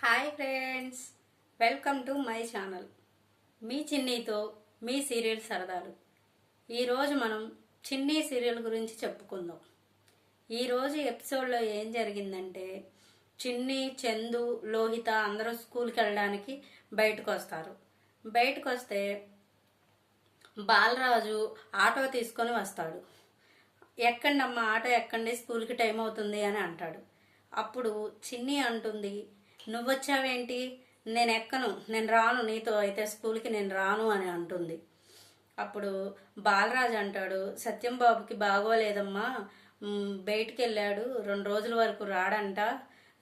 Hi friends welcome to my channel. మీ చిన్నీతో మీ serial సరదాలు. ఈరోజు మనం చిన్నీ సీరియల్ గురించి చెప్పుకుందాం. ఈరోజు ఎపిసోడ్లో ఏం జరిగిందంటే చిన్ని చందు లోహిత అందరూ స్కూల్కి వెళ్ళడానికి బయటకు వస్తారు. బయటకు వస్తే బాలరాజు ఆటో తీసుకొని వస్తాడు. ఎక్కండి అమ్మ ఆటో ఎక్కండి స్కూల్కి టైం అవుతుంది అని అంటాడు. అప్పుడు చిన్ని అంటుంది నువ్వు వచ్చావేంటి నేను ఎక్కను. నేను రాను. నీతో అయితే స్కూల్కి నేను రాను అని అంటుంది. అప్పుడు బాలరాజు అంటాడు సత్యం బాబుకి బాగోలేదమ్మా. బయటికి వెళ్ళాడు రెండు రోజుల వరకు రాడంట.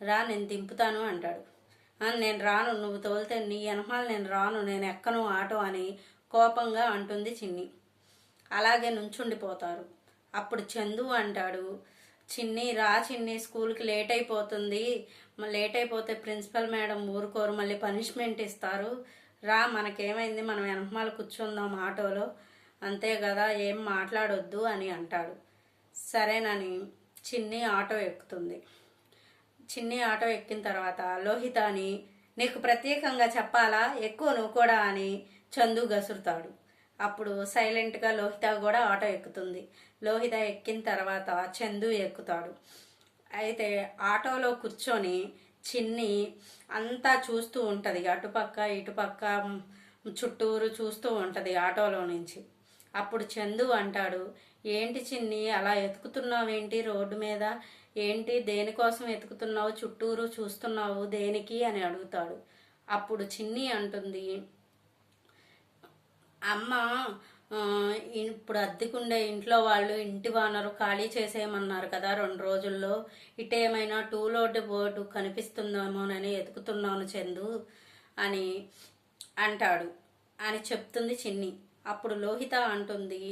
రా నేను దింపుతాను అంటాడు. నేను రాను. నువ్వు తోలితే నీ వెనకాల నేను రాను. నేను ఎక్కను. ఆటో అని కోపంగా అంటుంది చిన్ని. అలాగే నుంచుండిపోతారు. అప్పుడు చందు అంటాడు చిన్ని రా చిన్ని. స్కూల్కి లేట్ అయిపోతుంది. లేట్ అయిపోతే ప్రిన్సిపల్ మేడం ఊరుకోరు మళ్ళీ పనిష్మెంట్ ఇస్తారు. రా మనకేమైంది? మనం వెనకమాల కూర్చుందాం ఆటోలో. అంతే కదా ఏం మాట్లాడొద్దు అని అంటాడు. సరేనని చిన్ని ఆటో ఎక్కుతుంది. చిన్ని ఆటో ఎక్కిన తర్వాత లోహిత అని నీకు ప్రత్యేకంగా చెప్పాలా? ఎక్కువ నువ్వు కూడా అని చందు గసురుతాడు. అప్పుడు సైలెంట్గా లోహిత కూడా ఆటో ఎక్కుతుంది. లోహిత ఎక్కిన తర్వాత చందు ఎక్కుతాడు. అయితే ఆటోలో కూర్చొని చిన్ని అంతా చూస్తూ ఉంటుంది. అటుపక్క ఇటుపక్క చుట్టూరు చూస్తూ ఉంటుంది ఆటోలో నుంచి. అప్పుడు చందు అంటాడు ఏంటి చిన్ని అలా ఎతుకుతున్నావేంటి రోడ్డు మీద? ఏంటి దేనికోసం ఎతుకుతున్నావు? చుట్టూరు చూస్తున్నావు దేనికి? అని అడుగుతాడు. అప్పుడు చిన్ని అంటుంది అమ్మ ఇప్పుడు అద్దెకుండే ఇంట్లో వాళ్ళు ఇంటి వానరు ఖాళీ చేసేయమన్నారు కదా రెండు రోజుల్లో. ఇటేమైనా టూ లోడ్ బోర్డు కనిపిస్తుందేమోనని ఎతుకుతున్నాను చందు అని అంటాడు. అని చెప్తుంది చిన్ని. అప్పుడు లోహిత అంటుంది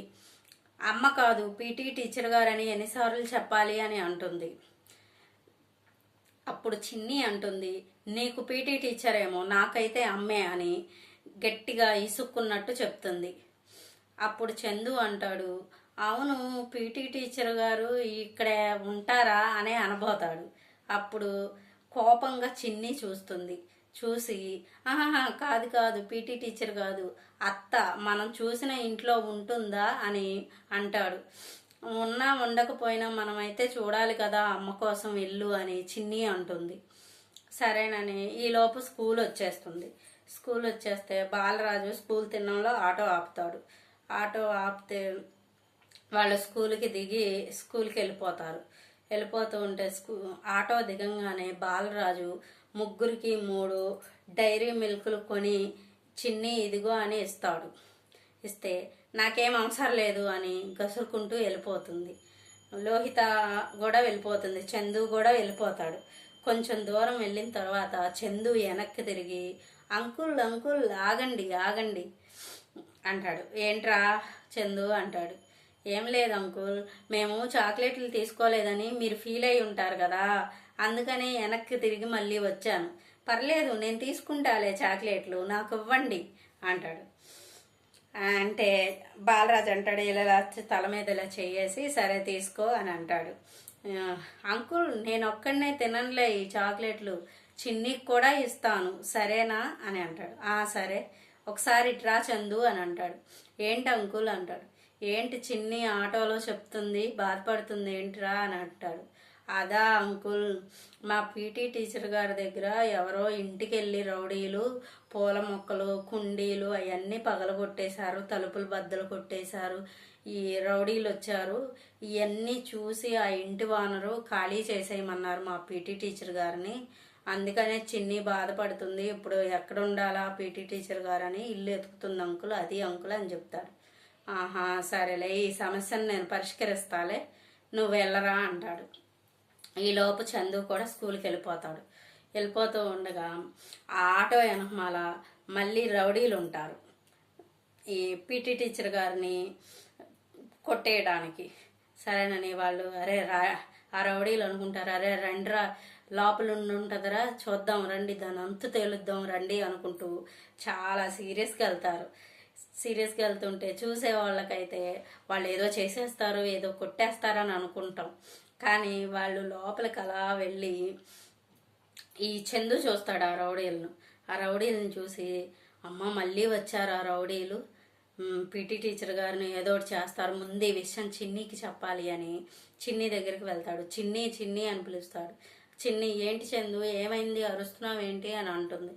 అమ్మ కాదు పీటీ టీచర్ గారని ఎన్నిసార్లు చెప్పాలి అని అంటుంది. అప్పుడు చిన్ని అంటుంది నీకు పీటీ టీచర్ ఏమో నాకైతే అమ్మే అని గట్టిగా ఇసుక్కున్నట్టు చెప్తుంది. అప్పుడు చందు అంటాడు అవును పీటీ టీచర్ గారు ఇక్కడ ఉంటారా? అనే అనబోతాడు. అప్పుడు కోపంగా చిన్ని చూస్తుంది. చూసి ఆహా కాదు కాదు పీటీ టీచర్ కాదు. అత్త మనం చూసిన ఇంట్లో ఉంటుందా? అని అంటాడు. ఉన్నా ఉండకపోయినా మనమైతే చూడాలి కదా అమ్మ కోసం ఇల్లు అని చిన్ని అంటుంది. సరేనని. ఈలోపు స్కూల్ వచ్చేస్తుంది. స్కూల్ వచ్చేస్తే బాలరాజు స్కూల్ తిన్నంలో ఆటో ఆపుతాడు. ఆటో ఆపితే వాళ్ళు స్కూల్కి దిగి స్కూల్కి వెళ్ళిపోతారు. వెళ్ళిపోతూ ఉంటే స్కూ ఆటో దిగంగానే బాలరాజు ముగ్గురికి మూడు డైరీ మిల్క్లు కొని చిన్ని ఇదిగో అని ఇస్తాడు. ఇస్తే నాకేం అవసరం లేదు అని గసురుకుంటూ వెళ్ళిపోతుంది. లోహిత కూడా వెళ్ళిపోతుంది. చందు కూడా వెళ్ళిపోతాడు. కొంచెం దూరం వెళ్ళిన తర్వాత చందు వెనక్కి తిరిగి అంకుల్ అంకుల్ ఆగండి ఆగండి. అంటాడు. ఏంట్రా చందు? అంటాడు. ఏం లేదు అంకుల్ మేము చాక్లెట్లు తీసుకోలేదని మీరు ఫీల్ అయి ఉంటారు కదా అందుకని వెనక్కి తిరిగి మళ్ళీ వచ్చాను. పర్లేదు నేను తీసుకుంటాలే చాక్లెట్లు నాకు ఇవ్వండి అంటాడు. అంటే బాలరాజు అంటాడు ఇలా తల మీద ఇలా చేయేసి సరే తీసుకో అని అంటాడు. అంకుల్ నేను ఒక్కడనే తిననులే ఈ చాక్లెట్లు చిన్నికి కూడా ఇస్తాను సరేనా? అని అంటాడు. సరే. ఒకసారి ఇట్రా చందు అని అంటాడు. ఏంటి అంకుల్ అంటాడు. ఏంటి చిన్ని ఆటోలో చెప్తుంది బాధపడుతుంది ఏంటిరా అని అంటాడు. అదా అంకుల్ మా పీటీ టీచర్ గారి దగ్గర ఎవరో ఇంటికి వెళ్ళి రౌడీలు పూల మొక్కలు కుండీలు అవన్నీ పగలగొట్టేశారు తలుపులు బద్దలు కొట్టేశారు. ఈ రౌడీలు వచ్చారు. ఇవన్నీ చూసి ఆ ఇంటి వానరు ఖాళీ చేసేయమన్నారు మా పీటీ టీచర్ గారిని. అందుకనే చిన్ని బాధపడుతుంది. ఇప్పుడు ఎక్కడ ఉండాలా పీటీ టీచర్ గారని ఇల్లు ఎతుకుతుంది అంకుల్ అది అంకుల్ అని చెప్తాడు. ఆహా సరేలే ఈ సమస్యను నేను పరిష్కరిస్తాలే నువ్వు వెళ్ళరా అంటాడు. ఈలోపు చందు కూడా స్కూల్కి వెళ్ళిపోతాడు. వెళ్ళిపోతూ ఉండగా ఆ ఆటో వెనకమాల మళ్ళీ రౌడీలు ఉంటారు. ఈ పీటీ టీచర్ గారిని కొట్టేయడానికి. సరేనని వాళ్ళు అరే రా ఆ రౌడీలు అనుకుంటారు. అరే రండిరా లోపల ఉండి ఉంటుందిరా చూద్దాం రండి దాని అంతు తేలుద్దాం రండి అనుకుంటూ చాలా సీరియస్గా వెళ్తారు. సీరియస్గా వెళ్తుంటే చూసే వాళ్ళకైతే వాళ్ళు ఏదో చేసేస్తారు ఏదో కొట్టేస్తారని అనుకుంటాం. కానీ వాళ్ళు లోపలికి అలా వెళ్ళి ఈ చందు చూస్తాడు ఆ రౌడీలను. ఆ రౌడీలను చూసి అమ్మ మళ్ళీ వచ్చారు ఆ రౌడీలు? పీటీ టీచర్ గారిని ఏదో ఒకటి చేస్తారు ముందే విషయం చిన్నీకి చెప్పాలి అని చిన్ని దగ్గరికి వెళ్తాడు. చిన్ని చిన్ని అని పిలుస్తాడు. చిన్ని ఏంటి చందు ఏమైంది? అరుస్తున్నావు ఏంటి అని అంటుంది.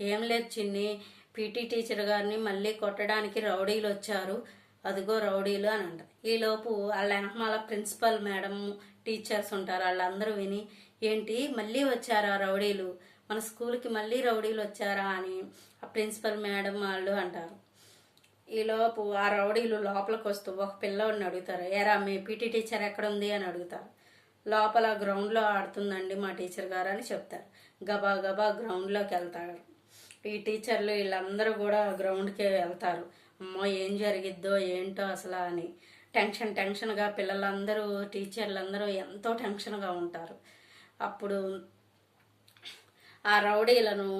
ఏం లేదు చిన్ని పీటీ టీచర్ గారిని మళ్ళీ కొట్టడానికి రౌడీలు వచ్చారు. అదిగో రౌడీలు అని అంటారు ఈలోపు వాళ్ళ వెనకమాల ప్రిన్సిపల్ మేడం టీచర్స్ ఉంటారు. వాళ్ళందరూ విని ఏంటి? మళ్ళీ వచ్చారా రౌడీలు? మన స్కూల్కి మళ్ళీ రౌడీలు వచ్చారా? అని ఆ ప్రిన్సిపల్ మేడం వాళ్ళు అంటారు. ఈలోపు ఆ రౌడీలు లోపలికి వస్తూ ఒక పిల్లవాడిని అడుగుతారు. ఎరా మీ పీటీ టీచర్ ఎక్కడ ఉంది అని అడుగుతారు. లోపల గ్రౌండ్లో ఆడుతుందండి మా టీచర్ గారు అని చెప్తారు. గబా గబా గ్రౌండ్లోకి వెళ్తారు. ఈ టీచర్లు వీళ్ళందరూ కూడా గ్రౌండ్కే వెళ్తారు. అమ్మో ఏం జరిగిద్దో ఏంటో అసలు అని. టెన్షన్ టెన్షన్గా పిల్లలందరూ టీచర్లందరూ ఎంతో టెన్షన్గా ఉంటారు. అప్పుడు ఆ రౌడీలను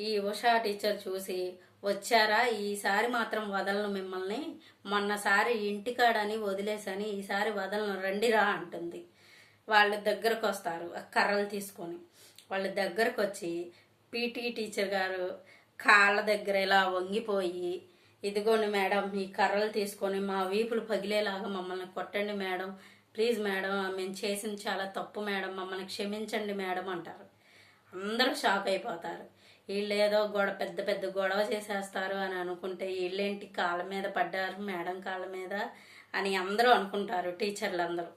ఈ ఉషా టీచర్ చూసి వచ్చారా? ఈసారి మాత్రం వదలను మిమ్మల్ని. మొన్నసారి ఇంటికాడని వదిలేసని ఈసారి వదలను. రండిరా అంటుంది. వాళ్ళ దగ్గరకు వస్తారు ఆ కర్రలు తీసుకొని. వాళ్ళ దగ్గరకు వచ్చి పీటీ టీచర్ గారు కాళ్ళ దగ్గర ఇలా వంగిపోయి ఇదిగోండి మేడం ఈ కర్రలు తీసుకొని మా వీపులు పగిలేలాగా మమ్మల్ని కొట్టండి మేడం. ప్లీజ్ మేడం మేము చేసింది చాలా తప్పు మేడం మమ్మల్ని క్షమించండి మేడం అంటారు. అందరూ షాక్ అయిపోతారు. వీళ్ళు ఏదో గొడవ పెద్ద పెద్ద గొడవ చేసేస్తారు అని అనుకుంటే వీళ్ళేంటి కాళ్ళ మీద పడ్డారు మేడం కాళ్ళ మీద అని అందరూ అనుకుంటారు టీచర్లు అందరూ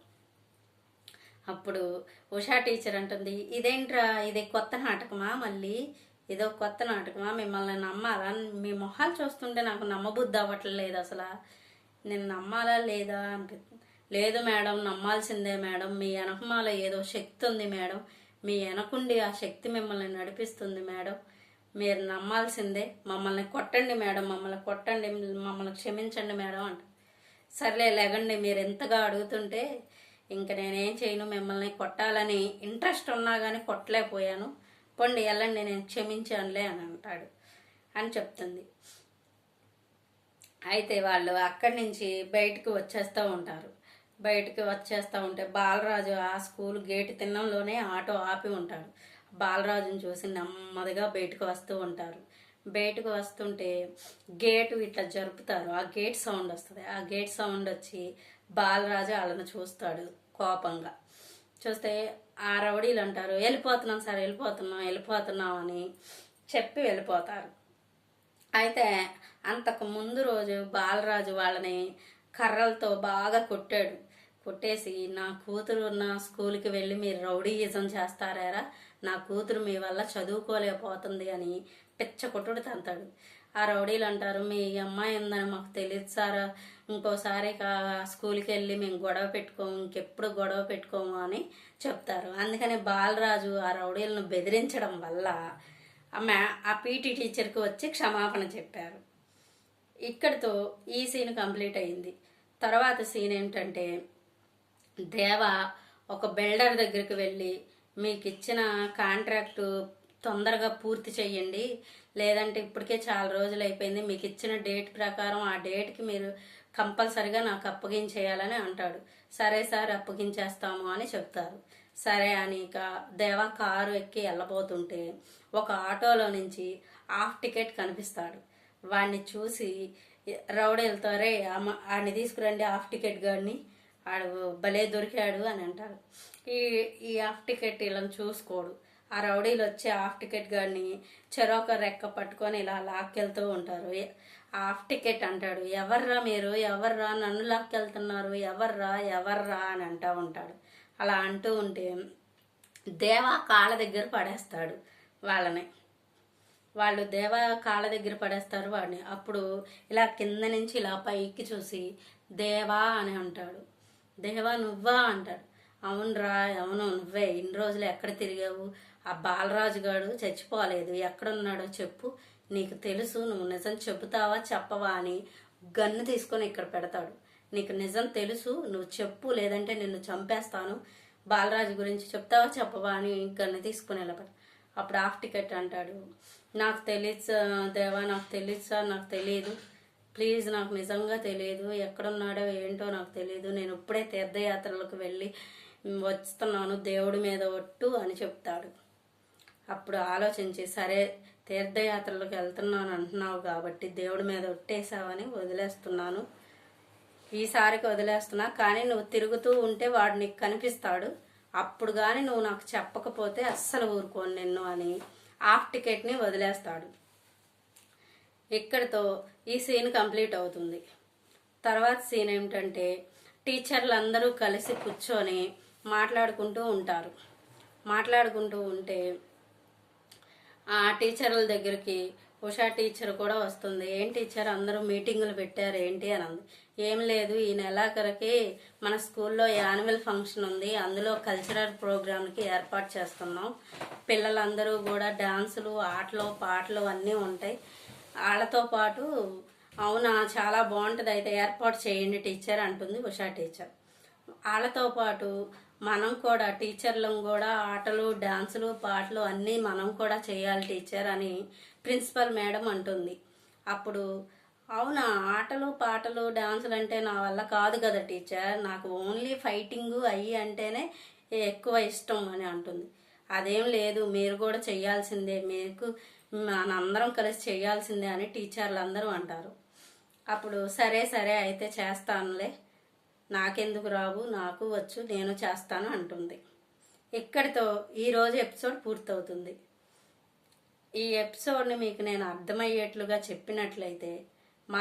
అప్పుడు ఉషా టీచర్ అంటుంది ఇదేంట్రా ఇది కొత్త నాటకమా మళ్ళీ? ఇదో కొత్త నాటకమా? మిమ్మల్ని నమ్మాలా? మీ మొహాలు చూస్తుంటే నాకు నమ్మబుద్ధి అవ్వట్లేదు అసలు. నేను నమ్మాలా లేదా అనిపిస్తుంది. లేదు మేడం నమ్మాల్సిందే మేడం. మీ వెనకమాల ఏదో శక్తి ఉంది మేడం. మీ వెనకుండి ఆ శక్తి మిమ్మల్ని నడిపిస్తుంది మేడం. మీరు నమ్మాల్సిందే. మమ్మల్ని కొట్టండి మేడం మమ్మల్ని కొట్టండి మమ్మల్ని క్షమించండి మేడం అంట సర్లే లేగండి మీరు ఎంతగా అడుగుతుంటే ఇంక నేనేం చేయను మిమ్మల్ని కొట్టాలని ఇంట్రెస్ట్ ఉన్నా కానీ కొట్టలేకపోయాను. పొండి వెళ్ళండి నేను క్షమించానులే అని అంటాడు అని చెప్తుంది. అయితే వాళ్ళు అక్కడి నుంచి బయటకు వచ్చేస్తూ ఉంటారు. బయటకు వచ్చేస్తూ ఉంటే బాలరాజు ఆ స్కూల్ గేటు తిన్నంలోనే ఆటో ఆపి ఉంటాడు. బాలరాజుని చూసి నెమ్మదిగా బయటకు వస్తూ ఉంటారు. బయటకు వస్తుంటే గేటు ఇట్లా జరుపుతారు. ఆ గేట్ సౌండ్ వస్తుంది. ఆ గేట్ సౌండ్ వచ్చి బాలరాజు వాళ్ళని చూస్తాడు కోపంగా. చూస్తే ఆ రౌడీలు అంటారు వెళ్ళిపోతున్నాం సార్ వెళ్ళిపోతున్నాం వెళ్ళిపోతున్నాం అని చెప్పి వెళ్ళిపోతారు. అయితే అంతకు ముందు రోజు బాలరాజు వాళ్ళని కర్రలతో బాగా కొట్టాడు. కొట్టేసి నా కూతురు నా స్కూల్కి వెళ్ళి మీరు రౌడీయిజం చేస్తారా నా కూతురు మీ వల్ల చదువుకోలేకపోతుంది అని పిచ్చ కొట్టుడు తంతాడు. ఆ రౌడీలు అంటారు. మీ అమ్మాయి ఉందని మాకు తెలియదు సార్. ఇంకోసారి స్కూల్కి వెళ్ళి మేము గొడవ పెట్టుకోము ఇంకెప్పుడు గొడవ పెట్టుకోము అని చెప్తారు. అందుకని బాలరాజు ఆ రౌడీలను బెదిరించడం వల్ల ఆ మ్యా ఆ పీటీ టీచర్కి వచ్చి క్షమాపణ చెప్పారు. ఇక్కడితో ఈ సీన్ కంప్లీట్ అయింది. తర్వాత సీన్ ఏంటంటే దేవ ఒక బిల్డర్ దగ్గరికి వెళ్ళి మీకు ఇచ్చిన కాంట్రాక్టు తొందరగా పూర్తి చేయండి లేదంటే ఇప్పటికే చాలా రోజులు అయిపోయింది. మీకు ఇచ్చిన డేట్ ప్రకారం ఆ డేట్కి మీరు కంపల్సరిగా నాకు అప్పగించేయాలని అంటాడు. సరే సార్ అప్పగించేస్తాము అని చెప్తారు. సరే అని ఇక దేవా కారు ఎక్కి వెళ్ళబోతుంటే ఒక ఆటోలో నుంచి హాఫ్ టికెట్ కనిపిస్తాడు. వాడిని చూసి రౌడీలతో రే ఆడిని తీసుకురండి హాఫ్ టికెట్ గాడిని. ఆడు భలే దొరికాడు అని అంటారు ఈ ఈ హాఫ్ టికెట్ ఇలా చూసుకోడు. ఆ రౌడీలు వచ్చి హాఫ్ టికెట్ గాడిని చెరొక రెక్క పట్టుకొని ఇలా లాక్కెళ్తూ ఉంటారు. ఆ హాఫ్ టికెట్ అంటాడు. ఎవర్రా మీరు? ఎవర్రా? నన్ను లాక్కెళ్తున్నారు. ఎవర్రా? ఎవర్రా? అని అంటూ ఉంటాడు. అలా అంటూ ఉంటే దేవా కాళ్ళ దగ్గర పడేస్తాడు వాళ్ళని. వాళ్ళు దేవ కాళ్ళ దగ్గర పడేస్తారు వాడిని. అప్పుడు ఇలా కింద నుంచి ఇలా పైకి చూసి దేవా అని అంటాడు. దేవా నువ్వా అంటాడు. అవునరా అవును నువ్వే. ఇన్ని రోజులు ఎక్కడ తిరిగావు? ఆ బాలరాజు గారు చచ్చిపోలేదు. ఎక్కడున్నాడో చెప్పు. నీకు తెలుసు నువ్వు నిజం చెబుతావా చెప్పవా అని గన్ను తీసుకొని ఇక్కడ పెడతాడు. నీకు నిజం తెలుసు నువ్వు చెప్పు లేదంటే నిన్ను చంపేస్తాను. బాలరాజు గురించి చెప్తావా చెప్పవా అని గన్ను తీసుకుని వెళ్ళబడు. అప్పుడు హాఫ్ టికెట్ అంటాడు. నాకు తెలియదు దేవా నాకు తెలియదు సార్ నాకు తెలియదు ప్లీజ్ నాకు నిజంగా తెలియదు ఎక్కడున్నాడో ఏంటో నాకు తెలియదు నేను ఇప్పుడే తీర్థయాత్రలకు వెళ్ళి వస్తున్నాను దేవుడి మీద ఒట్టు అని చెప్తాడు. అప్పుడు ఆలోచించి సరే తీర్థయాత్రలకు వెళ్తున్నాను అంటున్నావు కాబట్టి దేవుడి మీద ఒట్టేసావని వదిలేస్తున్నాను. ఈసారికి వదిలేస్తున్నా కానీ నువ్వు తిరుగుతూ ఉంటే వాడు నీకు కనిపిస్తాడు. అప్పుడు కానీ నువ్వు నాకు చెప్పకపోతే అస్సలు ఊరుకోను నిన్ను అని హాఫ్ టికెట్ని వదిలేస్తాడు. ఇక్కడితో ఈ సీన్ కంప్లీట్ అవుతుంది. తర్వాత సీన్ ఏమిటంటే టీచర్లు అందరూ కలిసి కూర్చొని మాట్లాడుకుంటూ ఉంటారు. మాట్లాడుకుంటూ ఉంటే ఆ టీచర్ల దగ్గరికి ఉషా టీచర్ కూడా వస్తుంది. ఏం టీచర్? అందరూ మీటింగులు పెట్టారు ఏంటి? అని అంది. ఏం లేదు. ఈ నెలాఖరికి మన స్కూల్లో యాన్యువల్ ఫంక్షన్ ఉంది. అందులో కల్చరల్ ప్రోగ్రామ్కి ఏర్పాటు చేస్తున్నాం. పిల్లలందరూ కూడా డాన్సులు ఆటలు పాటలు అన్నీ ఉంటాయి. వాళ్ళతో పాటు అవునా చాలా బాగుంటుంది అయితే ఏర్పాటు చేయండి టీచర్ అంటుంది ఉషా టీచర్. వాళ్ళతో పాటు మనం కూడా టీచర్లం కూడా ఆటలు డాన్సులు పాటలు అన్నీ మనం కూడా చేయాలి టీచర్ అని ప్రిన్సిపల్ మేడం అంటుంది. అప్పుడు అవునా ఆటలు పాటలు డాన్సులు అంటే నా వల్ల కాదు కదా టీచర్ నాకు ఓన్లీ ఫైటింగ్ అయ్యి అంటేనే ఎక్కువ ఇష్టం అని అంటుంది. అదేం లేదు మీరు కూడా చేయాల్సిందే మీకు మనందరం కలిసి చేయాల్సిందే అని టీచర్లు అందరూ అంటారు. అప్పుడు సరే సరే అయితే చేస్తానులే. నాకెందుకు రావు? నాకు వచ్చు నేను చేస్తాను అంటుంది. ఇక్కడితో ఈరోజు ఎపిసోడ్ పూర్తవుతుంది. ఈ ఎపిసోడ్ని మీకు నేను అర్థమయ్యేట్లుగా చెప్పినట్లయితే